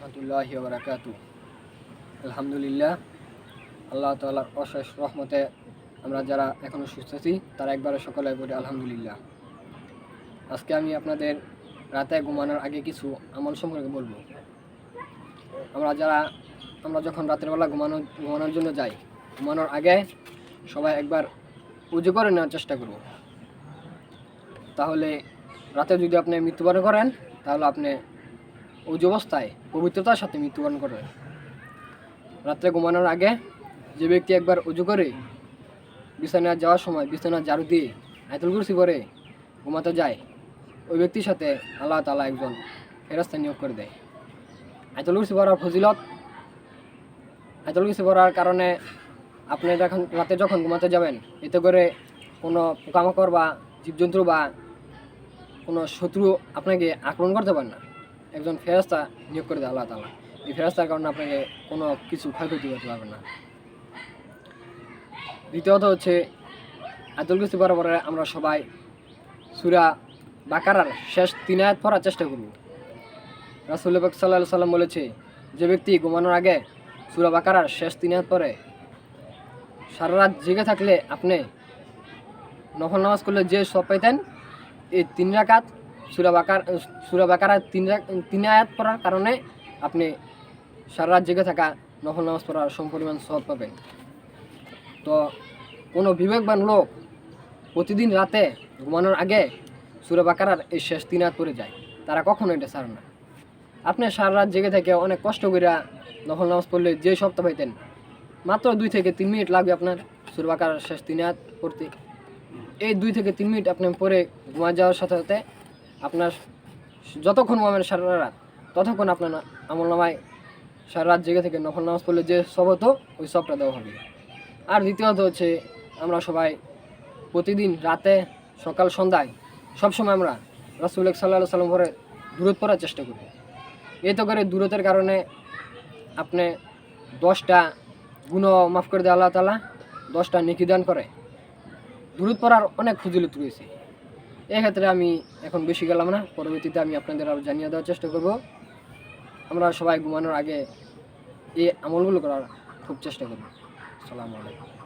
রহমতুল্লাহি বারাকাতু আলহামদুলিল্লাহ, আল্লাহ তাআলার অশেষ রহমতে আমরা যারা এখনও সুস্থ আছি, তারা একবারে সকলে বলি আলহামদুলিল্লাহ। আজকে আমি আপনাদের রাতে ঘুমানোর আগে কিছু আমল সম্পর্কে বলব। আমরা যারা, আমরা যখন রাতের বেলা ঘুমানো, ঘুমানোর জন্য যাই, ঘুমানোর আগে সবাই একবার উজু করে নেওয়ার চেষ্টা করব। তাহলে রাতে যদি আপনি মৃত্যুবরণ করেন, তাহলে আপনি উজু অবস্থায় পবিত্রতার সাথে মৃত্যুবরণ করে। রাত্রে ঘুমানোর আগে যে ব্যক্তি একবার উজু করে, বিছানায় যাওয়ার সময় বিছানা ঝাড়ু দিয়ে আয়তুল কুরসি পরে ঘুমাতে যায়, ওই ব্যক্তির সাথে আল্লাহ তালা একজন ফেরস্তা নিয়োগ করে দেয়। আয়তুল কুরসি পড়ার ফজিলত, আয়তুল কুরসি পড়ার কারণে আপনি যখন রাতে যখন ঘুমাতে যাবেন, এতে করে কোনো পোকামাকড় বা জীবজন্তু বা কোনো শত্রু আপনাকে আক্রমণ করতে পারে না। একজন ফেরস্তা নিয়োগ করে দেয় আল্লাহ তালা এই ফেরস্তার কারণে আপনাকে কোনো কিছু ক্ষয়ক্ষতি করতে পারবে না। দ্বিতীয়ত হচ্ছে আতুল কুস্তি পরে আমরা সবাই সুরা বাকারার শেষ তিন আয়াত পড়ার চেষ্টা করব রাসুল্লাহ সাল্লাহ সাল্লাম বলেছে, যে ব্যক্তি ঘুমানোর আগে সুরা বাকারার শেষ তিন আয়াত পরে সারা রাত জেগে থাকলে আপনি নফল নামাজ করলে যে সব পাইতেন, এই তিন রাকাত সুরা বাকার সুরা তিন তিন আয়াত পড়ার কারণে আপনি সারা রাত জেগে থাকা নফল নামাজ পড়ার সমপরিমাণ সব পাবেন। তো কোনো বিবেকবান লোক প্রতিদিন রাতে ঘুমানোর আগে সুরা বাকারার এই শেষ তিন আয়াত পড়ে যায়। তারা কখনো এটা ছাড়ে না। আপনি সারা রাত জেগে থেকে অনেক কষ্ট করে নফল নামাজ পড়লে যে সপ্তাহ পাইতেন, মাত্র দুই থেকে তিন মিনিট লাগবে আপনার সুরা বাকারার শেষ তিন আয়াত পড়তে। এই দুই থেকে তিন মিনিট আপনি পরে ঘুমা যাওয়ার সাথে সাথে আপনার যতক্ষণ ঘুমাবেন সারা রাত, ততক্ষণ আপনার আমল নামায় সারা রাত জেগে থেকে নফল নামাজ পড়লে যে সব হতো, ওই সবটা দেওয়া হবে। আর দ্বিতীয়ত হচ্ছে, আমরা সবাই প্রতিদিন রাতে সকাল সন্ধ্যায় সবসময় আমরা রাসুল সাল্লাহ সাল্লাম ভরে দূরত পড়ার চেষ্টা করি। এতে করে দূরতের কারণে আপনি দশটা গুণ মাফ করে দেয় আল্লাহ তালা দশটা নেকি দান করে। দূরত পড়ার অনেক ফজিলত রয়েছে। এক্ষেত্রে আমি এখন বেশি গেলাম না। পরবর্তীতে আমি আপনাদের আরও জানিয়ে দেওয়ার চেষ্টা করব। আমরা সবাই ঘুমানোর আগে এই আমলগুলো করার খুব চেষ্টা করব। সালাম আলাইকুম।